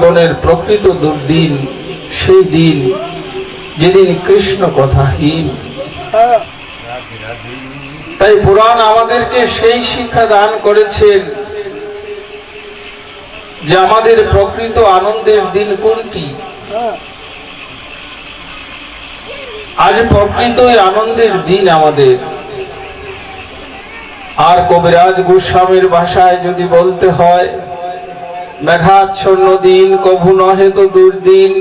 জীবনের প্রকৃত দুর্দিন, সেই দিন যেদিন কৃষ্ণ কথাহীন। তাই পুরাণ আমাদেরকে সেই শিক্ষা দান করেছেন যে আমাদের প্রকৃত আনন্দের দিন কোনটি? আজ প্রকৃতই আনন্দের দিন আমাদের। আর কবিরাজ গোস্বামীর ভাষায় যদি বলতে হয় মেঘাচ্ছন্ন দিন, কভু নহে তো দুর্দিন,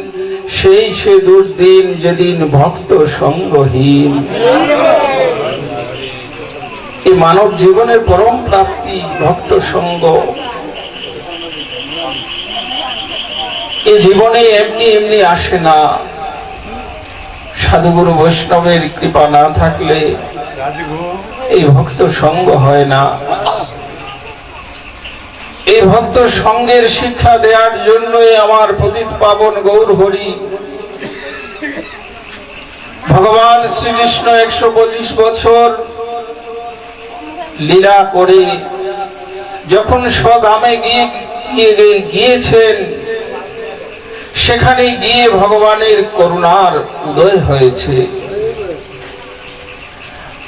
সেই সে দুর্দিন যেদিন ভক্ত সঙ্গহীন। এই মানব জীবনের পরম প্রাপ্তি ভক্ত সঙ্গ। এ জীবনে এমনি এমনি আসে না। সাধুগুরু বৈষ্ণবের কৃপা না থাকলে এই ভক্ত সঙ্গ হয় না। এই ভক্ত সঙ্গের শিক্ষা দেওয়ার জন্যই আমার পতিত পাবন গৌর হরি ভগবান শ্রীকৃষ্ণ একশো পঁচিশ বছর লীলা করে যখন স্বধামে গিয়ে- গিয়েছেন, সেখানে গিয়ে ভগবানের করুণার উদয় হয়েছে।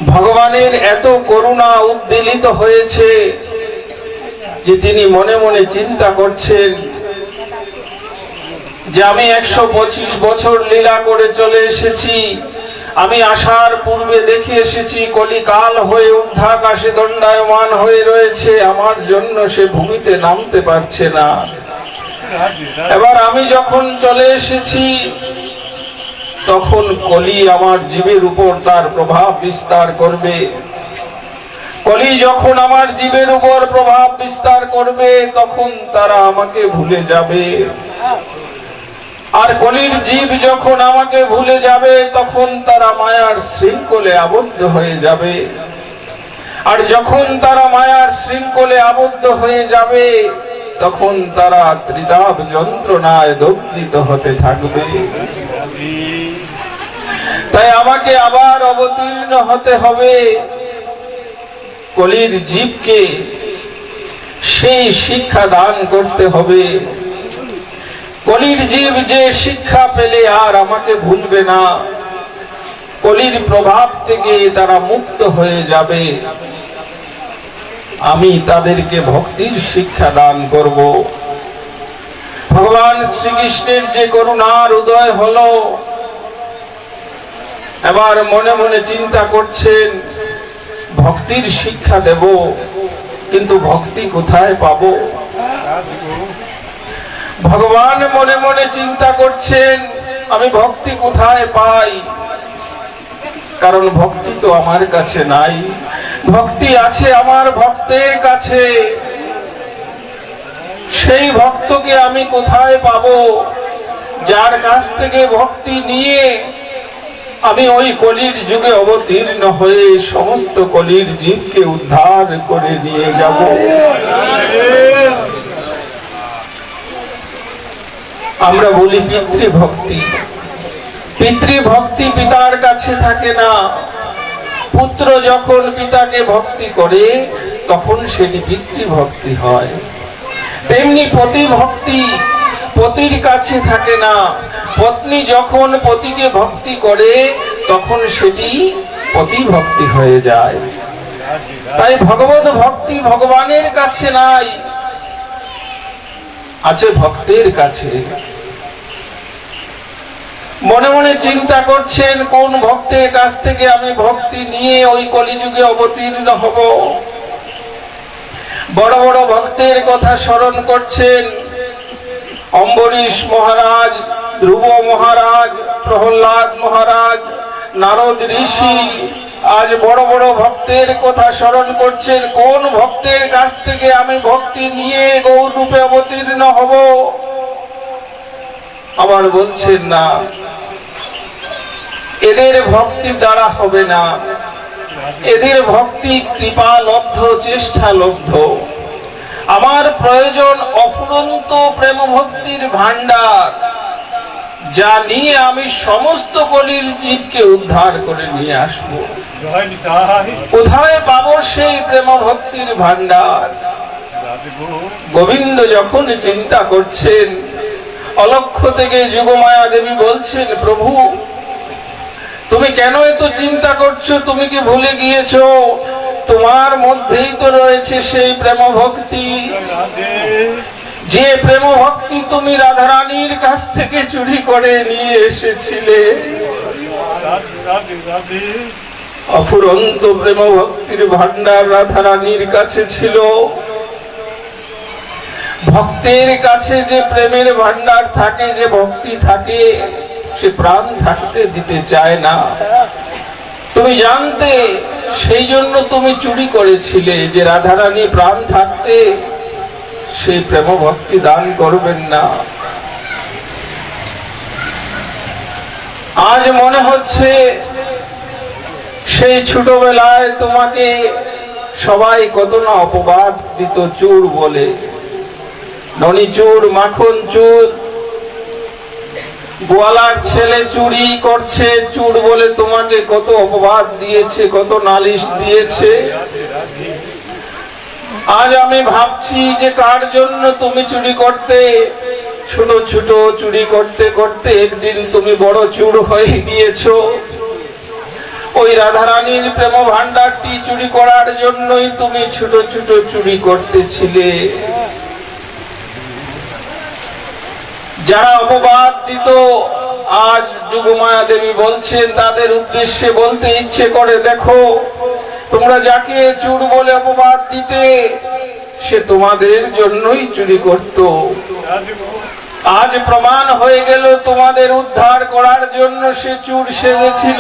ভগবানের এত করুণা উদ্বেলিত হয়েছে যে তিনি মনে মনে চিন্তা করছেন যে আমি একশো পঁচিশ বছর লীলা করে চলে এসেছি, আমি আসার পূর্বে দেখে এসেছি, কলিকাল হয়ে ঊর্ধ্বাকাশে দণ্ডায়মান হয়ে রয়েছে, আমার জন্য সে ভূমিতে নামতে পারছে না। এবার আমি যখন চলে এসেছি, তখন কলি আমার জীবের উপর তার প্রভাব বিস্তার করবে। কলি যখন আমার জীবের উপর প্রভাব বিস্তার করবে, তখন তারা আমাকে ভুলে যাবে। আর কলির জীব যখন আমাকে ভুলে যাবে, তখন তারা মায়ার শৃঙ্খলে আবদ্ধ হয়ে যাবে। আর যখন তারা মায়ার শৃঙ্খলে আবদ্ধ হয়ে যাবে, তখন তারা ত্রিতাপ যন্ত্রণায় দগ্ধিত হতে থাকবে। তাই আমাকে আবার অবতীর্ণ হতে হবে। কলির জীবকে সেই শিক্ষা দান করতে হবে। কলির জীব যে শিক্ষা পেলে আর আমাকে ভুলবে না। কলির প্রভাব থেকে তারা মুক্ত হয়ে যাবে। আমি তাদেরকে ভক্তির শিক্ষা দান করব। ভগবান শ্রীকৃষ্ণের যে করুণার উদয় হলো, এবার মনে মনে চিন্তা করছেন ভক্তির শিক্ষা দেব, কিন্তু ভক্তি কোথায় পাবো? ভগবান মনে মনে চিন্তা করছেন, আমি ভক্তি কোথায় পাই? কারণ ভক্তি তো আমার কাছে নাই। ভক্তি আছে আমার ভক্তের কাছে। সেই ভক্তকে আমি কোথায় পাবো? যার কাছ থেকে ভক্তি নিয়ে আমি ওই কলির যুগে অবতীর্ণ হয়ে সমস্ত কলির জীবকে উদ্ধার করে নিয়ে যাব। আমরা বলি পিতৃভক্তি। পিতৃভক্তি পিতার কাছে থাকে না। পুত্র যখন পিতাকে ভক্তি করে, তখন সেটি পিতৃভক্তি হয়। তেমনি পতিভক্তি পতির কাছে থাকে না। পত্নী যখন পতিকে ভক্তি করে, তখন সেটি পতি ভক্তি হয়ে যায়। তাই ভগবত ভক্তি ভগবানের কাছে নাই, আছে ভক্তের কাছে। মনে মনে চিন্তা করছেন, কোন ভক্তের কাছ থেকে আমি ভক্তি নিয়ে ওই কলিযুগে অবতীর্ণ হব? বড় বড় ভক্তের কথা স্মরণ করছেন অম্বরীশ মহারাজ, ধ্রুব মহারাজ, প্রহ্লাদ মহারাজ, নারদ ঋষি, আজ বড় বড় ভক্তের কথা স্মরণ করছেন। কোন ভক্তের কাছ থেকে আমি ভক্তি নিয়ে গৌরূপে অবতীর্ণ হব? আবার বলছেন, না, এদের ভক্তি দ্বারা হবে না। এদের ভক্তি কৃপা লব্ধ, চেষ্টা লব্ধ। আমার প্রয়োজন অফুরন্ত প্রেম ভক্তির ভান্ডার যা নিয়ে আমি সমস্ত কলির জীবকে উদ্ধার করে নিয়ে আসব। কোথায় পাবো সেই প্রেম ভক্তির ভান্ডার গোবিন্দ যখন চিন্তা করছেন, অলক্ষ থেকে যুগমায়া দেবী বলছেন, প্রভু, তুমি কেন এত চিন্তা করছ? তুমি কি ভুলে গিয়েছো? তোমার মধ্যেই তো রয়েছে সেই প্রেম ভক্তি যে প্রেম ভক্তি তুমি রাধারানীর কাছ থেকে চুরি করে নিয়ে এসেছিলে। অফুরন্ত প্রেম ভক্তির ভান্ডার রাধারানীর কাছে ছিল। ভক্তের কাছে যে প্রেমের ভান্ডার থাকে, যে ভক্তি থাকে, সে প্রাণ থাকতে দিতে চায় না। তুমি জানতে, সেই জন্য তুমি চুরি করেছিলে যে রাধারানী প্রাণ থাকতে, সেই প্রেম ভক্তি দান করবেন না। আজ মনে হচ্ছে, সেই ছোটবেলায় তোমাকে সবাই কত না অপবাদ দিত চুর বলে। ননি চুর, মাখন চুর গোয়ালার ছেলে চুরি করছে, চুর বলে তোমাকে কত অপবাদ দিয়েছে, কত নালিশ দিয়েছে। আজ আমি ভাবছি যে কার জন্য তুমি চুরি করতে? ছোট ছোট চুরি করতে করতে একদিন তুমি বড় চুর হয়ে গিয়েছো। ওই রাধারানীর প্রেম ভান্ডারটি চুরি করার জন্যই তুমি ছোট ছোট চুরি করতেছিলে। যারা অপবাদ দিত, আজ যুগমায়া দেবী বলছেন, তাদের উদ্দেশ্যে বলতে ইচ্ছে করে, দেখো, তোমরা যাকে চুর বলে অপবাদ দিতে, সে তোমাদের জন্যই চুরি করত। আজ প্রমাণ হয়ে গেল, তোমাদের উদ্ধার করার জন্য সে চুর সেজেছিল।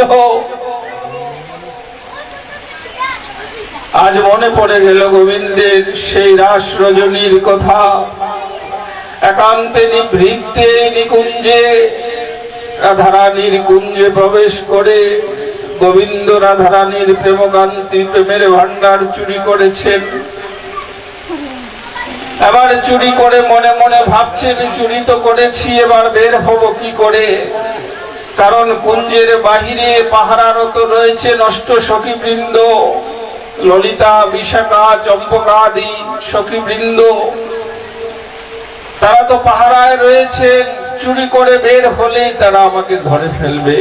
আজ মনে পড়ে গেল গোবিন্দের সেই রাস রজনীর কথা। একান্তে নিভৃতে নিকুঞ্জে, রাধারানীর কুঞ্জে প্রবেশ করে গোবিন্দ রাধারানীর প্রেমকান্তি, প্রেমের ভান্ডার চুরি করেছেন। এবার চুরি করে মনে মনে ভাবছেন, চুরি তো করেছি, এবার বের হব কি করে? কারণ কুঞ্জের বাহিরে পাহারারত রয়েছে নষ্ট সখীবৃন্দ, ললিতা, বিশাখা, চম্পকাদি সখীবৃন্দ। তারা তো পাহারায় রয়েছেন চুরি করে বের হলে তারা আমাকে ধরে ফেলবে।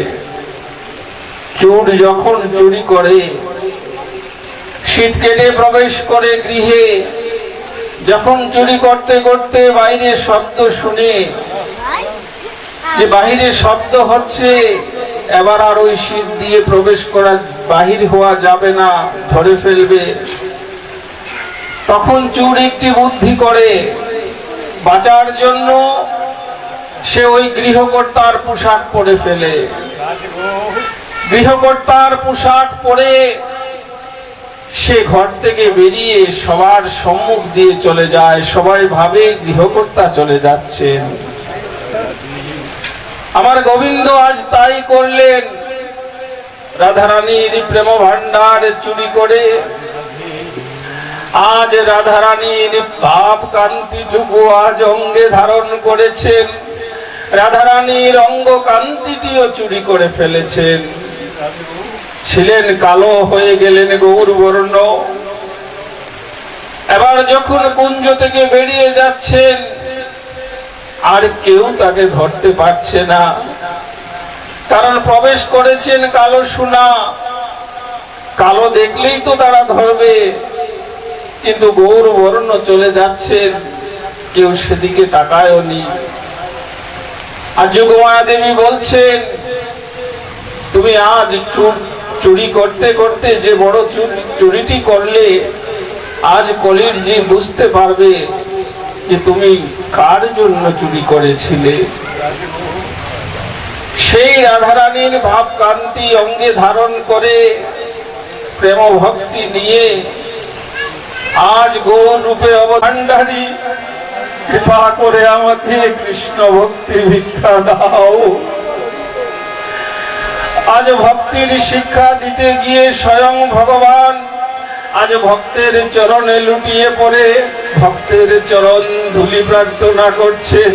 চোর যখন চুরি করে শীত কেটে প্রবেশ করে গৃহে, যখন চুরি করতে করতে বাইরে শব্দ শুনে, যে বাহিরে শব্দ হচ্ছে, এবার আর ওই শীত দিয়ে প্রবেশ করা বাহির হওয়া যাবে না, ধরে ফেলবে। তখন চুর একটি বুদ্ধি করে বাঁচার জন্য সে ওই গৃহকর্তার পোশাক পরে ফেলে। গৃহকর্তার পোশাক পরে সে ঘর থেকে বেরিয়ে সবার সম্মুখ দিয়ে চলে যায়। সবাই ভাবে গৃহকর্তা চলে যাচ্ছেন। আমার গোবিন্দ আজ তাই করলেন। রাধারানীর প্রেম ভান্ডার চুরি করে আজ রাধারানীর ভাব কান্তিটুকু আজ অঙ্গে ধারণ করেছেন। রাধারানীর অঙ্গ কান্তিটিও চুরি করে ফেলেছেন। ছিলেন কালো হয়ে গেলেন গৌর বর্ণ এবার যখন কুঞ্জ থেকে বেরিয়ে যাচ্ছেন, আর কেউ তাকে ধরতে পারছে না। কারণ প্রবেশ করেছেন কালো সোনা। কালো দেখলেই তো তারা ধরবে। কিন্তু গৌর বর্ণ চলে যাচ্ছেন কেউ সেদিকে তাকায়ও নি। আর যোগমায়া দেবী বলছেন, তুমি আজ চুর- করতে করতে যে বড় চুরি- চুরিটি করলে, আজ কলির যে বুঝতে পারবে যে তুমি কার জন্য চুরি করেছিলে? সেই রাধারানীর ভাব কান্তি অঙ্গে ধারণ করে প্রেম ভক্তি নিয়ে আজ গৌর রূপে অবধান্ডারি কৃপা করে আমাকে কৃষ্ণ ভক্তি ভিক্ষা দাও। আজ ভক্তির শিক্ষা দিতে গিয়ে স্বয়ং ভগবান আজ ভক্তের চরণে লুটিয়ে পড়ে, ভক্তের চরণ ধুলি প্রার্থনা করছেন।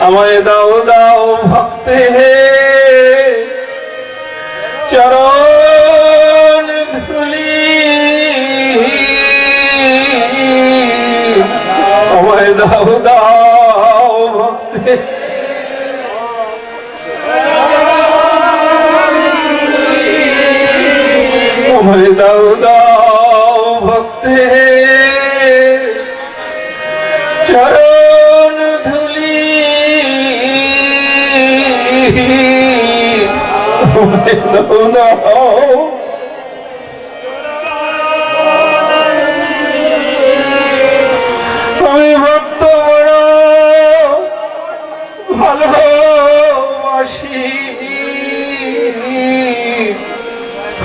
আমায় দাও দাও ভক্তে হে। চরণ ধুলি দাও দাও ভক্তি। দাও দাও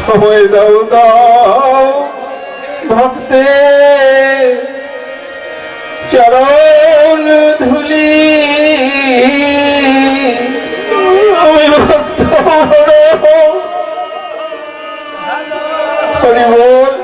সময় দাও দাও। ভক্তে চরণ ধুলি। আমি ভক্ত হরি বল।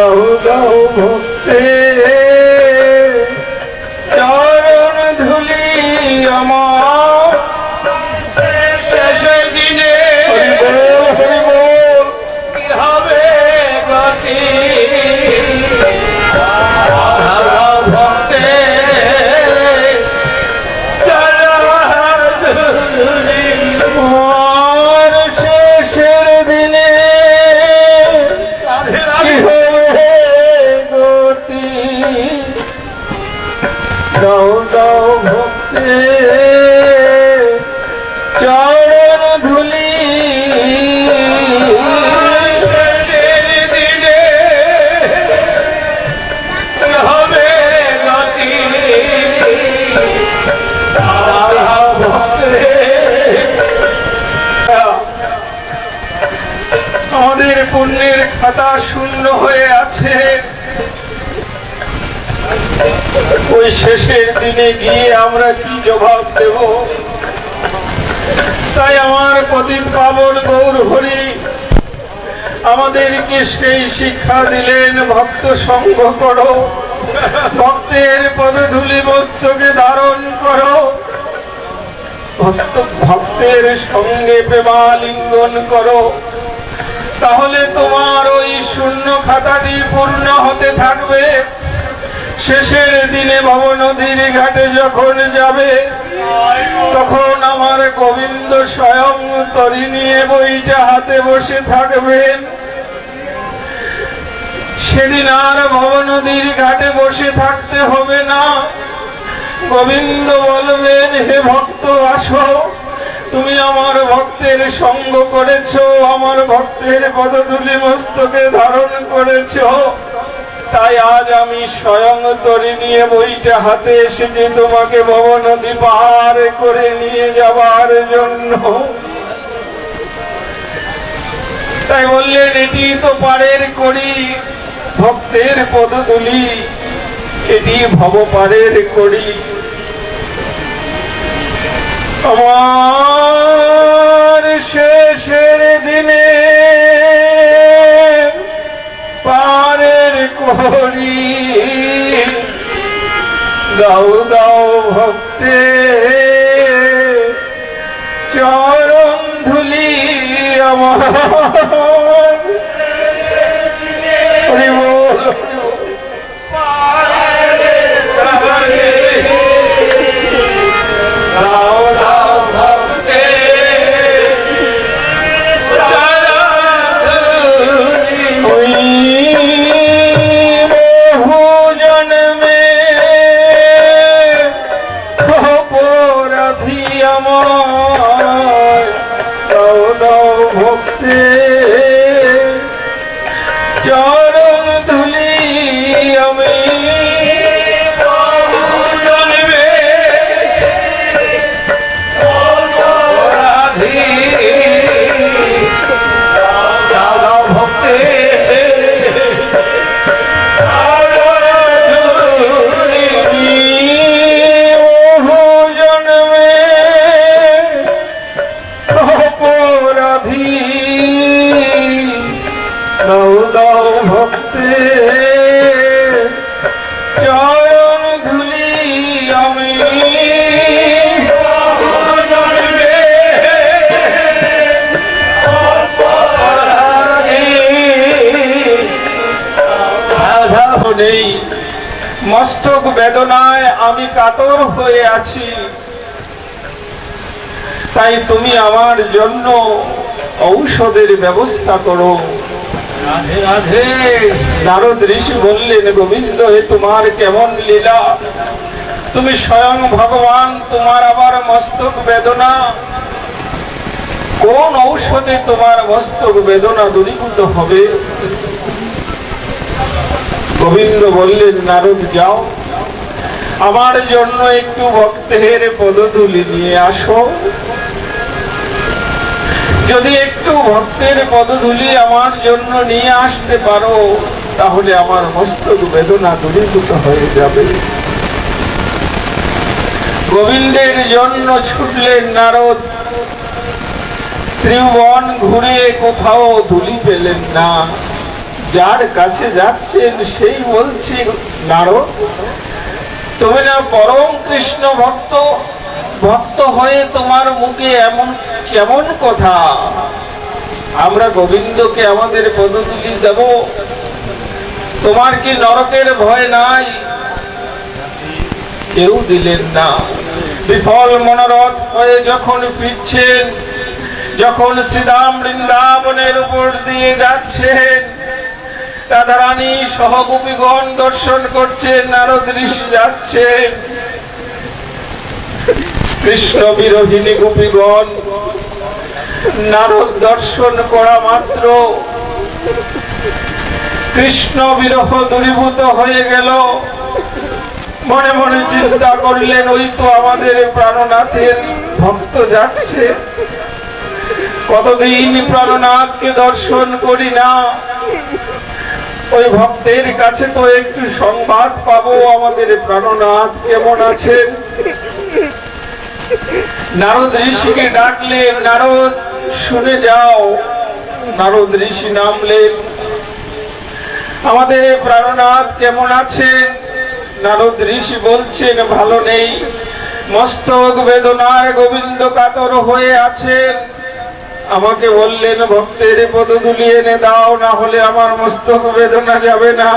দাও দাও ভক্তের গিয়ে আমরা কি জবাব দেব? তাই আমার প্রদীপ পাবন গৌর হরি আমাদেরকে সেই শিক্ষা দিলেন, ভক্ত সংঘ করো, ভক্তের পদধুলি বস্তুকে ধারণ করো। ভক্তের সঙ্গে প্রেমালিঙ্গন করো। তাহলে তোমার ওই শূন্য খাতাটি পূর্ণ হতে থাকবে। শেষের দিনে ভব নদীর ঘাটে যখন যাবে, তখন আমার গোবিন্দ স্বয়ং তরি নিয়ে বইটা হাতে বসে থাকবেন। সেদিন আর ভব নদীর ঘাটে বসে থাকতে হবে না। গোবিন্দ বলবেন, হে ভক্ত, আসো। তুমি আমার ভক্তের সঙ্গ করেছ, আমার ভক্তের পদধূলি মস্তকে ধারণ করেছ। তাই আজ আমি স্বয়ং তরি নিয়ে বইটা হাতে এসেছি। তোমাকে ভব নদী পার করে নিয়ে যাবার জন্য। তাই বললেন, এটি তো পারের করি ভক্তের পদতুলি এটি ভবপারের করি আমার শেষের দিনে পারের গাও দাও ভক্তে চরণ ধুলি আমার। ভক্তে। চরণ ধুলি আমি। মস্তক বেদনায় আমি কাতর হয়ে আছি। তাই তুমি আমার জন্য ঔষধের ব্যবস্থা করো। নারদ ঋষি বললেন, গোবিন্দ হে তোমার কেমন লীলা? তুমি স্বয়ং ভগবান, তোমার আবার মস্তক বেদনা। কোন ঔষধে তোমার মস্তক বেদনা দূরীভূত হবে? গোবিন্দ বললেন, নারদ, যাও। আমার জন্য একটু ভক্তের পদধূলি নিয়ে আসো। যদি একটু ভক্তের পদধূলি আমার জন্য নিয়ে আসতে পারো, তাহলে আমার মস্তক বেদনা দূরীভূত হয়ে যাবে। গোবিন্দের জন্য ছুটলেন নারদ, ত্রিভুবন ঘুরে কোথাও ধুলি পেলেন না। যার কাছে যাচ্ছেন সেই বলছে, নারদ, তুমি না পরম কৃষ্ণ ভক্ত ভক্ত হয়ে তোমার মুখে এমন, কেমন কথা? আমরা গোবিন্দকে আমাদের পদতুলি দেব। তোমার কি নরকের ভয় নাই? কেউ দিলেন না। বিফল মনোরথ হয়ে যখন ফিরছেন, যখন শ্রীরাম বৃন্দাবনের উপর দিয়ে যাচ্ছেন, রাধারানী সহগোপীগণ দর্শন করছেন, নারদ ঋষি যাচ্ছেন কৃষ্ণ বিরোহিনী গোপীগণ, নারদ দর্শন করা মাত্র। কৃষ্ণ বিরহ দূরীভূত হয়ে গেল। মনে মনে চিন্তা করলেন, ওই তো আমাদের প্রাণনাথের ভক্ত যাচ্ছে। কতদিন প্রাণনাথকে দর্শন করি না। ওই ভক্তের কাছে তো একটু সংবাদ পাবো, আমাদের প্রাণনাথ কেমন আছেন? নারদ ঋষিকে ডাকলেন, নারদ, শুনে যাও। নারদ ঋষি নামলেন, আমাদের প্রাণনাথ কেমন আছেন নারদ ঋষি বলছেন, ভালো নেই। মস্তক বেদনায় গোবিন্দ কাতর হয়ে আছেন। আমাকে বললেন, ভক্তের পদধুলি এনে দাও, না হলে আমার মস্তক বেদনা যাবে না।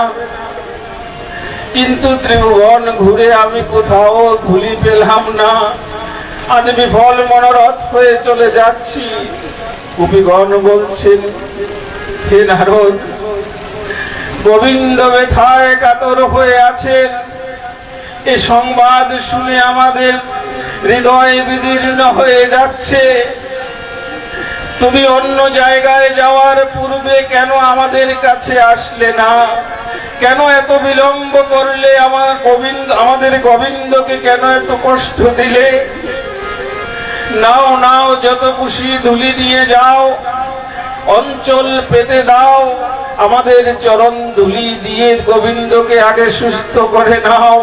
কিন্তু ত্রিভুবন ঘুরে আমি কোথাও ধুলি পেলাম না। আজ বিফল মনোরথ হয়ে চলে যাচ্ছি। কবিগণ বলছেন, হে নারদ, গোবিন্দ ব্যথায় কাতর হয়ে আছেন। এ সংবাদ শুনে আমাদের হৃদয় বিদীর্ণ হয়ে যাচ্ছে। তুমি অন্য জায়গায় যাওয়ার পূর্বে কেন আমাদের কাছে আসলে না? কেন এত বিলম্ব করলে আমার গোবিন্দ, আমাদের গোবিন্দকে কেন এত কষ্ট দিলে? নাও নাও, যত খুশি ধুলি নিয়ে যাও, অঞ্চল পেতে দাও, আমাদের চরণ ধুলি দিয়ে গোবিন্দকে আগে সুস্থ করে নাও।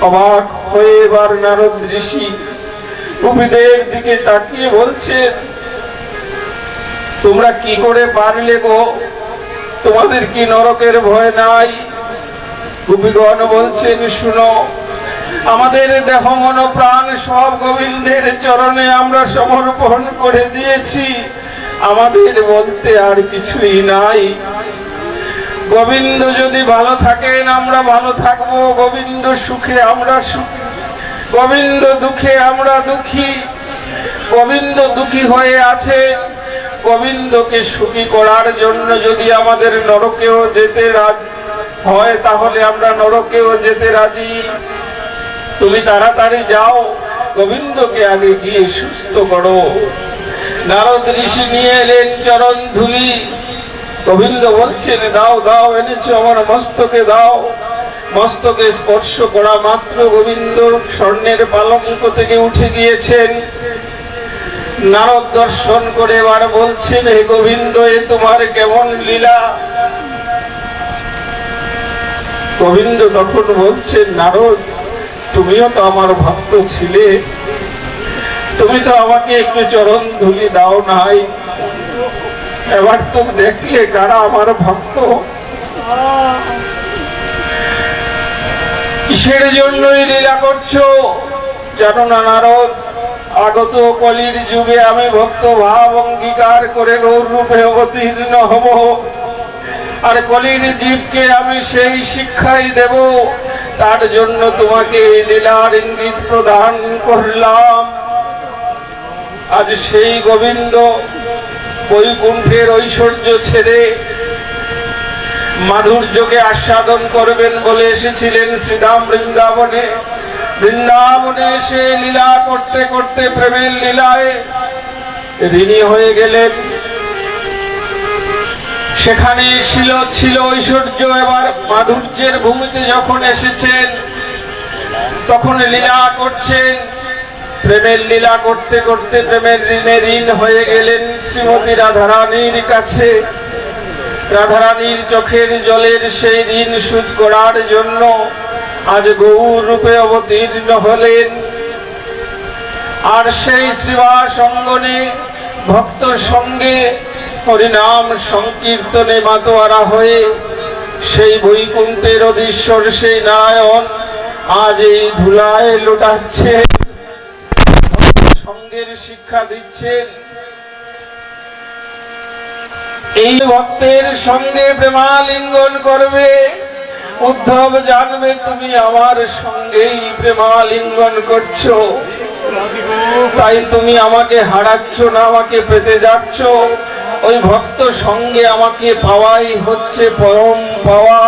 অবাক হয়ে এবার নারদ ঋষি কবিদের দিকে তাকিয়ে বলছে তোমরা কি করে পারলে গো? তোমাদের কি নরকের ভয় নাই? কবিগণ বলছেন, শুনো আমাদের দেহ, মন, প্রাণ সব গোবিন্দের চরণে আমরা সমর্পণ করে দিয়েছি। আমাদের বলতে আর কিছুই নাই। গোবিন্দ যদি ভালো থাকেন, আমরা ভালো থাকব। গোবিন্দ সুখে, আমরা সুখী গোবিন্দ দুঃখে, আমরা দুঃখী। গোবিন্দ দুঃখী হয়ে আছে। গোবিন্দকে সুখী করার জন্য যদি আমাদের নরকেও যেতে রাজি হয়, তাহলে আমরা নরকেও যেতে রাজি। তুমি তাড়াতাড়ি যাও, গোবিন্দকে আগে গিয়ে সুস্থ করো। নারদ ঋষি নিয়ে এলেন চরণ ধুলি গোবিন্দ বলছেন, দাও দাও, এনেছো আমার মস্তকে, দাও। মস্তকে স্পর্শ করা মাত্র গোবিন্দ স্বর্ণের পালঙ্ক থেকে উঠে গিয়েছেন। নারদ দর্শন করে এবার বলছেন, হে গোবিন্দ, এ তোমার কেমন লীলা? গোবিন্দ তখন বলছেন, নারদ তুমিও তো আমার ভক্ত ছিলে। তুমি তো আমাকে একটু চরণ ধুলি দাও নাই। এবার তুমি দেখলে কারা আমার ভক্ত। কিসের জন্যই লীলা করছ? জানো না নারদ, আগত কলির যুগে আমি ভক্ত ভাব অঙ্গীকার করে গৌর রূপে অবতীর্ণ হব। আর কলির জীবকে আমি সেই শিক্ষাই দেব। তার জন্য তোমাকে লীলার ইঙ্গিত প্রদান করলাম। আজ সেই গোবিন্দ বৈকুণ্ঠের ঐশ্বর্য ছেড়ে মাধুর্যকে আস্বাদন করবেন বলে এসেছিলেন শ্রীরাম বৃন্দাবনে। বৃন্দাবনে এসে লীলা করতে করতে প্রেমের লীলায় ঋণী হয়ে গেলেন। সেখানে ছিল ছিল ঐশ্বর্য। এবার মাধুর্যের ভূমিতে যখন এসেছেন, তখন লীলা করছেন। প্রেমের লীলা করতে করতে প্রেমের ঋণে ঋণ হয়ে গেলেন শ্রীমতী রাধারানীর কাছে। রাধারানীর চোখের জলের সেই ঋণ শোধ করার জন্য আজ গৌর রূপে অবতীর্ণ হলেন। আর সেই শ্রীবাস অঙ্গনে ভক্ত সঙ্গে হরিনাম সংকীর্তনে মাতোয়ারা হয়ে সেই বৈকুণ্ঠের অধীশ্বর সেই নারায়ণ আজ এই ধুলায় লোটাচ্ছে। সঙ্গের শিক্ষা দিচ্ছেন এই ভক্তের সঙ্গে প্রেমালিঙ্গন করবে। উদ্ধব জানবে তুমি আমার সঙ্গেই প্রেমালিঙ্গন করছ। তাই তুমি আমাকে হারাচ্ছ না, আমাকে পেতে যাচ্ছ। ওই ভক্ত সঙ্গে আমাকে পাওয়াই হচ্ছে পরম পাওয়া।